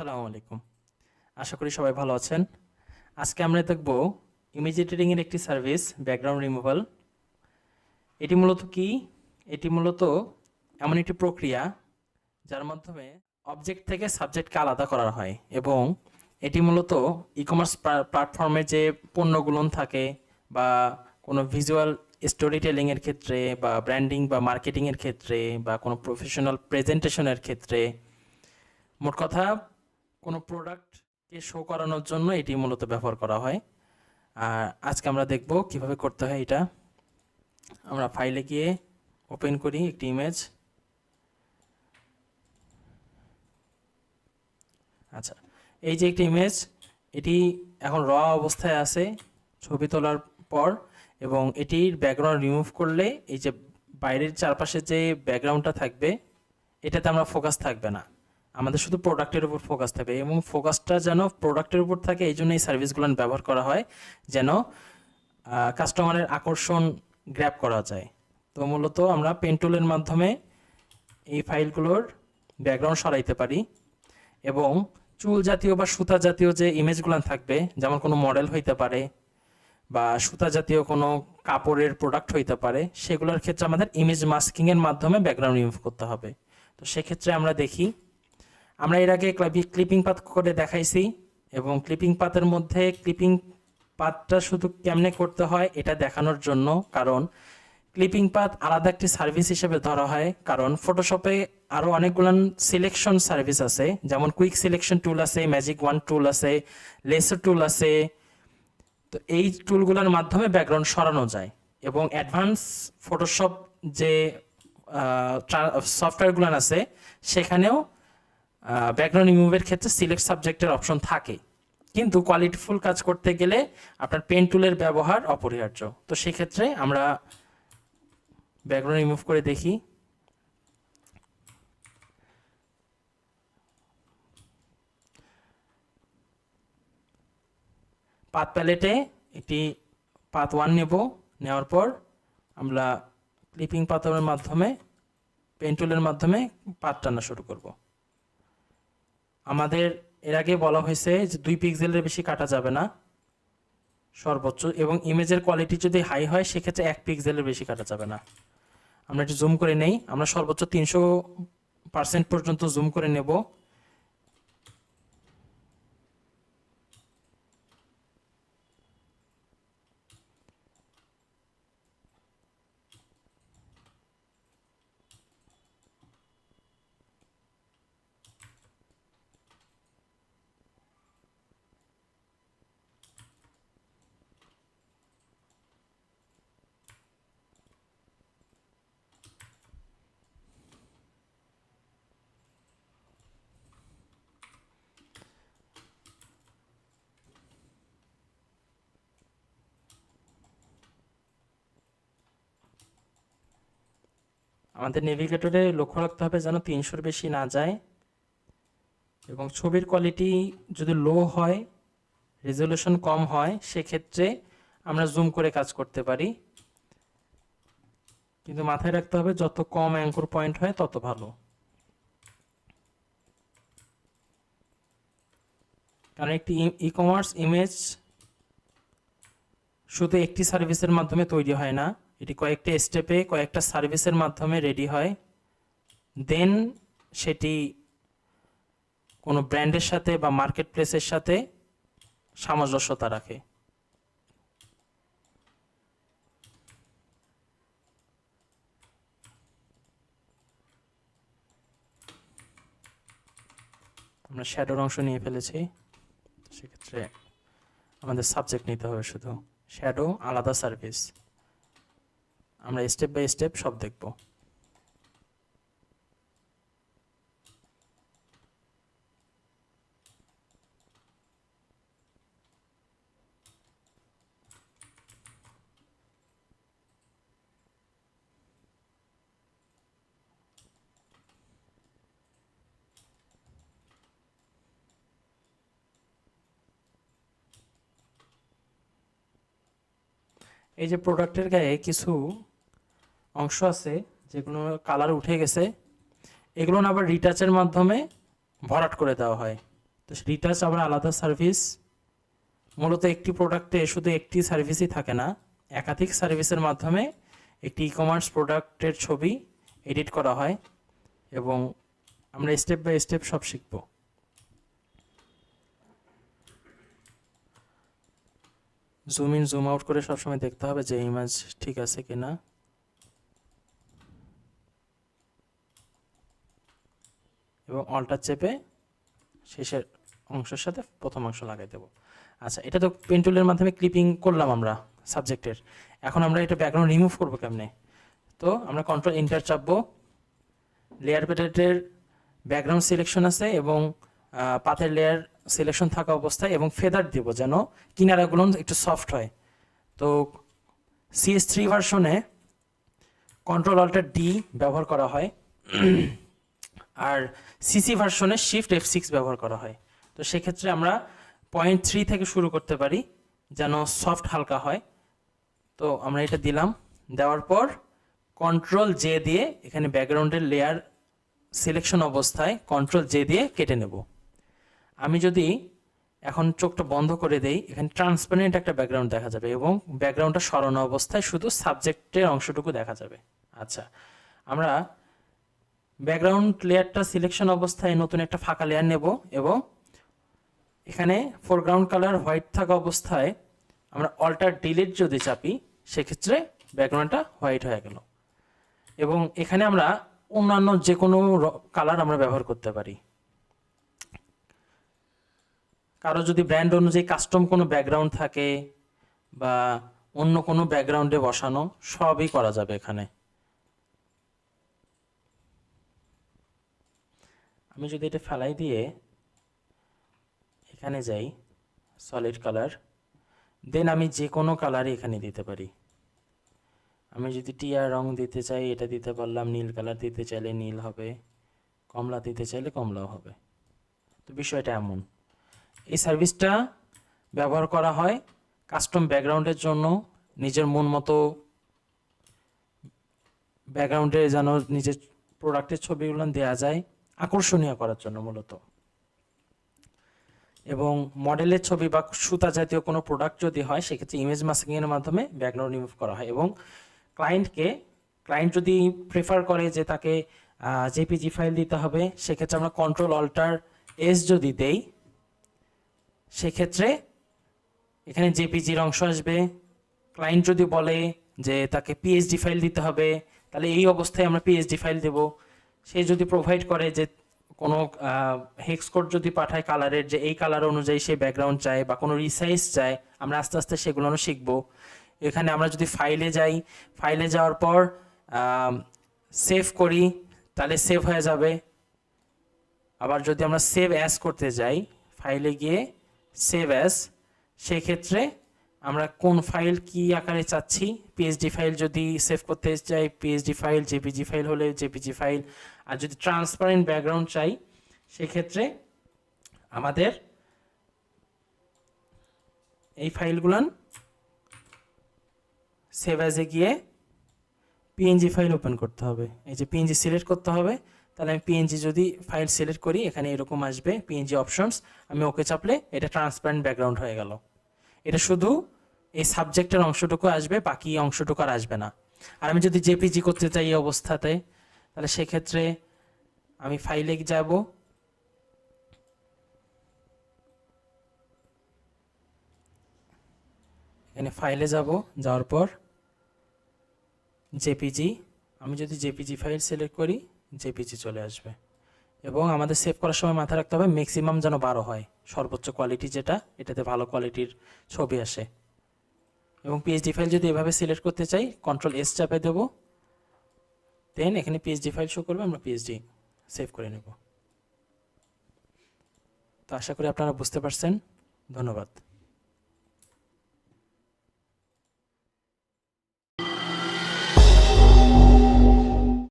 আসসালামু আলাইকুম। আশা করি সবাই ভালো আছেন। আজকে আমরা দেখব ইমেজ এডিটিংয়ের একটি সার্ভিস ব্যাকগ্রাউন্ড রিমুভাল এটি মূলত কি? এটি মূলত এমন একটি প্রক্রিয়া যার মাধ্যমে অবজেক্ট থেকে সাবজেক্টকে আলাদা করা হয় এবং এটি মূলত ই কমার্স প্ল্যাটফর্মে যে পণ্যগুলো থাকে বা কোনো ভিজুয়াল স্টোরি টেলিংয়ের ক্ষেত্রে বা ব্র্যান্ডিং বা মার্কেটিংয়ের ক্ষেত্রে বা কোনো প্রফেশনাল প্রেজেন্টেশনের ক্ষেত্রে, মোট কথা কোনো প্রোডাক্টকে শো করানোর জন্য এটি মূলত ব্যবহার করা হয়। আর আজকে আমরা দেখব কীভাবে করতে হয় এটা। আমরা ফাইলে গিয়ে ওপেন করি একটি ইমেজ আচ্ছা এই যে একটি ইমেজ এটি এখন র অবস্থায় আছে ছবি তোলার পর এবং এটির ব্যাকগ্রাউন্ড রিমুভ করলে এই যে বাইরের চারপাশে যে ব্যাকগ্রাউন্ডটা থাকবে, এটাতে আমরা ফোকাস থাকবে না। আমাদের শুধু প্রোডাক্টের উপর ফোকাস থাকবে এবং ফোকাসটা যেন প্রোডাক্টের উপর থাকে, এই জন্য এই সার্ভিসগুলো ব্যবহার করা হয়, যেন কাস্টমারের আকর্ষণ গ্র্যাপ করা যায়। তো মূলত আমরা পেন্টুলের মাধ্যমে এই ফাইলগুলোর ব্যাকগ্রাউন্ড সরাইতে পারি এবং চুল জাতীয় বা সুতা জাতীয় যে ইমেজগুলো থাকবে, যেমন কোনো মডেল হইতে পারে বা সুতা জাতীয় কোনো কাপড়ের প্রোডাক্ট হইতে পারে, সেগুলোর ক্ষেত্রে আমাদের ইমেজ মাস্কিংয়ের মাধ্যমে ব্যাকগ্রাউন্ড রিমুভ করতে হবে। তো সেক্ষেত্রে আমরা দেখি আমরা এর আগে ক্লিপিং পাত করে দেখাইছি এবং ক্লিপিং পাতের মধ্যে ক্লিপিং পাতটা শুধু কেমনে করতে হয় এটা দেখানোর জন্য, কারণ ক্লিপিং পাত আলাদা একটি সার্ভিস হিসেবে ধরা হয়, কারণ ফটোশপে আরও অনেকগুলো সিলেকশন সার্ভিস আছে, যেমন কুইক সিলেকশন টুল আছে ম্যাজিক ওয়ান টুল আছে লেসার টুল আছে, তো এই টুলগুলোর মাধ্যমে ব্যাকগ্রাউন্ড সরানো যায় এবং অ্যাডভান্স ফটোশপ যে সফটওয়্যারগুলো আছে, সেখানেও ব্যাকগ্রাউন্ড রিমুভের ক্ষেত্রে সিলেক্ট সাবজেক্টের অপশন থাকে। কিন্তু কোয়ালিটিফুল কাজ করতে গেলে আপনার পেন টুলের ব্যবহার অপরিহার্য। তো সেক্ষেত্রে আমরা ব্যাকগ্রাউন্ড রিমুভ করে দেখি। পাত প্যালেটে একটি পাত ওয়ান নেব। নেওয়ার পর আমরা ক্লিপিং পাথরের মাধ্যমে পেন টুলের মাধ্যমে পাত টানা শুরু করব। আমাদের এর আগে বলা হয়েছে যে দুই পিক্সেলের বেশি কাটা যাবে না, সর্বোচ্চ, এবং ইমেজের কোয়ালিটি যদি হাই হয়, সেক্ষেত্রে এক পিক্সেলের বেশি কাটা যাবে না। আমরা একটু জুম করে নেই, আমরা সর্বোচ্চ তিনশো পার্সেন্ট পর্যন্ত জুম করে নেব। আমাদের নেভিগেটরে লক্ষ্য রাখতে হবে যেন তিনশোর বেশি না যায় এবং ছবির কোয়ালিটি যদি লো হয় রেজলিউশন কম হয়, সেক্ষেত্রে আমরা জুম করে কাজ করতে পারি। কিন্তু মাথায় রাখতে হবে যত কম অ্যাঙ্কর পয়েন্ট হয়, তত ভালো। কারণ একটি ই কমার্স ইমেজ শুধু একটি সার্ভিসের মাধ্যমে তৈরি হয় না। এটি কয়েকটা স্টেপে কয়েকটা সার্ভিসের মাধ্যমে রেডি হয়। দেন সেটি কোনো ব্র্যান্ডের সাথে বা মার্কেট প্লেসের সাথে সামঞ্জস্যতা রাখে। আমরা শ্যাডোর অংশ নিয়ে ফেলেছি। সেক্ষেত্রে আমাদের সাবজেক্ট নিতে হবে শুধু। শ্যাডো আলাদা সার্ভিস আমরা স্টেপ বাই স্টেপ সব দেখব। এই যে প্রোডাক্টের গায়ে কিছু অংশ আছে, যেগুলো কালার উঠে গেছে, এগুলো আবার রিটাচের মাধ্যমে ভরাট করে দেওয়া হয়। তো রিটাচ আবার আলাদা সার্ভিস মূলত একটি প্রোডাক্টে শুধু একটি সার্ভিসই থাকে না, একাধিক সার্ভিসের মাধ্যমে একটি ই কমার্স প্রোডাক্টের ছবি এডিট করা হয় এবং আমরা স্টেপ বাই স্টেপ সব শিখব। জুম ইন জুম আউট করে সবসময় দেখতে হবে যে ইমেজ ঠিক আছে কিনা। এবং অল্টার চেপে শেষের অংশের সাথে প্রথম অংশ লাগাই দেবো। আচ্ছা এটা তো পেন টুলের মাধ্যমে ক্লিপিং করলাম আমরা সাবজেক্টের। এখন আমরা এটা ব্যাকগ্রাউন্ড রিমুভ করব কেমনে? তো আমরা কন্ট্রোল ইন্টার চাপবো। লেয়ার প্যালেটের ব্যাকগ্রাউন্ড সিলেকশন আছে এবং পাথের লেয়ার সিলেকশন থাকা অবস্থায় এবং ফেদার দিব যেন কিনারাগুলো একটু সফট হয়। তো সিএস থ্রি ভার্সনে কন্ট্রোল অল্টার ডি ব্যবহার করা হয়। আর সিসি ভার্সনে শিফট এফ সিক্স ব্যবহার করা হয়। তো সেক্ষেত্রে আমরা পয়েন্ট থ্রি থেকে শুরু করতে পারি, যেন সফট হালকা হয়। তো আমরা এটা দিলাম। দেওয়ার পর কন্ট্রোল জে দিয়ে এখানে ব্যাকগ্রাউন্ডের লেয়ার সিলেকশন অবস্থায় কন্ট্রোল জে দিয়ে কেটে নেব। আমি যদি এখন চোখটা বন্ধ করে দেই, এখানে ট্রান্সপারেন্ট একটা ব্যাকগ্রাউন্ড দেখা যাবে এবং ব্যাকগ্রাউন্ডটা সরানো অবস্থায় শুধু সাবজেক্টের অংশটুকু দেখা যাবে। আচ্ছা আমরা ব্যাকগ্রাউন্ড লেয়ারটা সিলেকশন অবস্থায় নতুন একটা ফাঁকা লেয়ার নেব এবং এখানে ফোরগ্রাউন্ড কালার হোয়াইট থাকা অবস্থায় আমরা অল্টার ডিলিট যদি চাপি, সেক্ষেত্রে ব্যাকগ্রাউন্ডটা হোয়াইট হয়ে গেল। এবং এখানে আমরা অন্যান্য যে কোনো কালার আমরা ব্যবহার করতে পারি। কারও যদি ব্র্যান্ড অনুযায়ী কাস্টম কোনো ব্যাকগ্রাউন্ড থাকে বা অন্য কোনো ব্যাকগ্রাউন্ডে বসানো, সবই করা যাবে এখানে। আমি যদি এটা ফেলাই দিয়ে এখানে যাই সলিড কালার দেন আমি যে কোনো কালারই এখানে দিতে পারি। আমি যদি টিয়া রং দিতে চাই, এটা দিতে পারলাম, নীল কালার দিতে চাইলে নীল হবে, কমলা দিতে চাইলে কমলাও হবে। তো বিষয়টা এমন। এই সার্ভিসটা ব্যবহার করা হয় কাস্টম ব্যাকগ্রাউন্ডের জন্য, নিজের মন মতো ব্যাকগ্রাউন্ডে যেন নিজের প্রোডাক্টের ছবিগুলো দেওয়া যায়। আকর্ষণীয় করার জন্য মূলত। এবং মডেলের ছবি বা সুতা জাতীয় কোনো প্রোডাক্ট যদি হয়, সেক্ষেত্রে ইমেজ মাস্কিংয়ের মাধ্যমে ব্যাকগ্রাউন্ড রিমুভ করা হয় এবং ক্লায়েন্টকে ক্লায়েন্ট যদি প্রেফার করে যে তাকে জেপিজি ফাইল দিতে হবে, সেক্ষেত্রে আমরা কন্ট্রোল অল্টার এস যদি দেই, সেক্ষেত্রে এখানে জেপিজির অংশ আসবে। ক্লায়েন্ট যদি বলে যে তাকে পিএইচডি ফাইল দিতে হবে, তাহলে এই অবস্থায় আমরা পিএইচডি ফাইল দেব। সে যদি প্রোভাইড করে যে কোনো হেক্স কোড যদি পাঠায় কালারের যে এই কালার অনুযায়ী সে ব্যাকগ্রাউন্ড চায় বা কোনো রিসাইজ চায়, আমরা আস্তে আস্তে সেগুলো শিখব। এখানে আমরা যদি ফাইলে যাই ফাইলে যাওয়ার পর সেভ করি, তাহলে সেভ হয়ে যাবে। আবার যদি আমরা সেভ অ্যাস করতে যাই ফাইলে গিয়ে সেভ অ্যাস সেক্ষেত্রে আমরা কোন ফাইল কি আকারে চাচ্ছি? পিএইচডি ফাইল যদি সেভ করতে চাই পিএইচডি ফাইল জেপিজি ফাইল হলে জেপিজি ফাইল আর যদি ট্রান্সপারেন্ট ব্যাকগ্রাউন্ড চাই, সেক্ষেত্রে আমাদের এই ফাইলগুলান সেভ অ্যাজে গিয়ে পিএনজি ফাইল ওপেন করতে হবে। এই যে পিএনজি সিলেক্ট করতে হবে, তাহলে আমি পিএনজি যদি ফাইল সিলেক্ট করি, এখানে এরকম আসবে পিএনজি অপশনস আমি ওকে চাপলে এটা ট্রান্সপারেন্ট ব্যাকগ্রাউন্ড হয়ে গেল। এটা শুধু এই সাবজেক্টের অংশটুকু আসবে, বাকি অংশটুকু আর আসবে না। আর আমি যদি জেপিজি করতে চাই এই অবস্থাতে, তাহলে সেক্ষেত্রে আমি ফাইলে যাব। এখানে ফাইলে যাব, যাওয়ার পর জেপিজি, আমি যদি জেপিজি ফাইল সিলেক্ট করি, জেপিজি চলে আসবে। এবং আমাদের সেভ করার সময় মাথায় রাখতে হবে ম্যাক্সিমাম যেন বারো হয়, সর্বোচ্চ কোয়ালিটি যেটা, এটাতে ভালো কোয়ালিটির ছবি আসে। এবং পিএইচডি ফাইল যদি এভাবে সিলেক্ট করতে চাই কন্ট্রোল এস চাপে দেবো। দেন এখানে পিএইচডি ফাইল শো করবে, আমরা পিএইচডি সেভ করে নেব। তো আশা করি আপনারা বুঝতে পারছেন। ধন্যবাদ।